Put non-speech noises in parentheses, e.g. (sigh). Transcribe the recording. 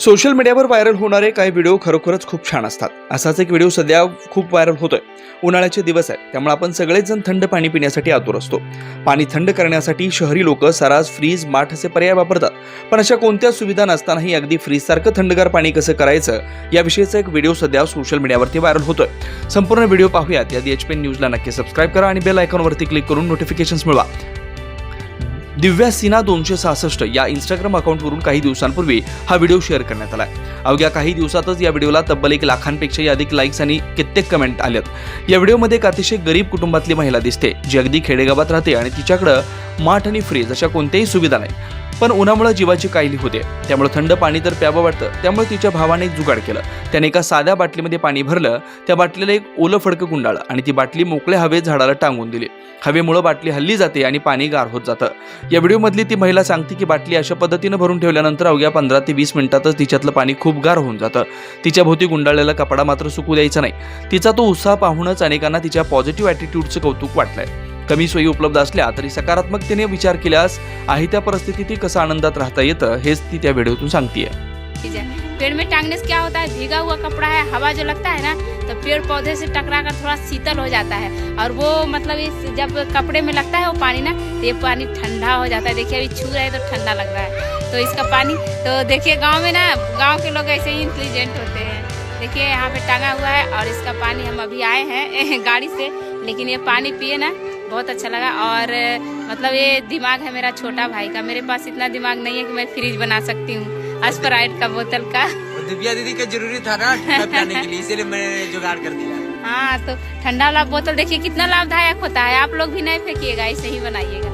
Social मीडियावर viral होणारे काही व्हिडिओ खरोखरच खूप छान असतात. असाच एक व्हिडिओ सध्या खूप व्हायरल होतोय. उन्हाळ्याचे दिवस आहे त्यामुळे आपण सगळेच जण थंड पाणी पिण्यासाठी आतुर असतो. पाणी थंड करण्यासाठी शहरी लोक सरास फ्रीज माठ असे पर्याय वापरतात. पण अशा कोणत्या सुविधा नसतानाही अगदी फ्रीजसारखं थंडगार पाणी कसं करायचं याविषयीचा एक व्हिडिओ सध्या सोशल मीडियावरती व्हायरल होतोय. संपूर्ण व्हिडिओ पाहूयात. यादी एच पी न्यूजला नक्की सबस्क्राईब करा आणि बेल आयकॉनवरती क्लिक करून नोटिफिकेशन्स मिळवा. दिव्या सिन्हा दोनशे सहासष्ट या इंस्टाग्राम अकाउंटवरून काही दिवसांपूर्वी हा व्हिडिओ शेअर करण्यात आला अवघ्या काही दिवसातच या व्हिडिओला तब्बल एक लाखांपेक्षाही अधिक लाईक्स आणि कित्येक कमेंट आल्यात या व्हिडिओमध्ये एक अतिशय गरीब कुटुंबातली महिला दिसते जी अगदी खेडेगावात राहते आणि तिच्याकडं माठ आणि फ्रीज अशा कोणत्याही सुविधा नाही. पण उन्हामुळे जीवाची कायली होते. त्यामुळे थंड पाणी तर प्यावं वाटतं. त्यामुळे तिच्या भावाने एक जुगाड केलं. त्याने एका साध्या बाटलीमध्ये पाणी भरलं. त्या बाटलीला एक ओलं फडकं गुंडाळलं आणि ती बाटली मोकळ्या हवेत झाडाला टांगून दिली. हवेमुळे बाटली हल्ली जाते आणि पाणी गार होत जातं. या व्हिडिओमधली ती महिला सांगते की बाटली अशा पद्धतीनं भरून ठेवल्यानंतर अवघ्या पंधरा ते वीस मिनिटातच तिच्यातलं पाणी खूप गार होऊन जातं. तिच्या भोवती गुंडाळलेला कपडा मात्र सुकू द्यायचा नाही. तिचा तो उत्साह पाहूनच अनेकांना तिच्या पॉझिटिव्ह ॲटिट्यूडचं कौतुक वाटलंय. कमी सोयी उपलब्ध असल्या तरी सकारात्मकतेने विचार केल्यास आहे त्या परिस्थितीत कसं आनंदात राहता येतं हेच ती त्या व्हिडिओतून सांगतेय. है पेड़ में टांगने से क्या होता है? भीगा हुआ कपड़ा है हवा जो लगता है ना तो पेड़ पौधे से टकरा कर थोड़ा शीतल हो जाता है। और वो मतलब इस जब कपड़े में लगता है वो पानी ना तो ये पानी ठंडा हो जाता है। देखिए अभी छू रहा है तो ठंडा लग रहा है। तो इसका पानी तो देखिए गांव में ना गांव के लोग ऐसे ही इंटेलिजेंट होते हैं। देखिए यहाँ पे टांगा हुआ है और इसका पानी हम अभी आए हैं (laughs) गाड़ी से लेकिन ये पानी पिए ना बहुत अच्छा लगा और मतलब ये दिमाग है मेरा छोटा भाई का। मेरे पास इतना दिमाग नहीं है कि मैं फ्रिज बना सकती हूँ स्प्राइट का बोतल का। दिव्या दीदी का ज़रूरी था ना ठंडा (laughs) के लिए इसीलिए मैंने जुगाड़ कर दिया। हाँ तो ठंडा वाला बोतल देखिए कितना लाभदायक होता है। आप लोग भी नहीं फेंकिएगा इसे ही बनाइएगा।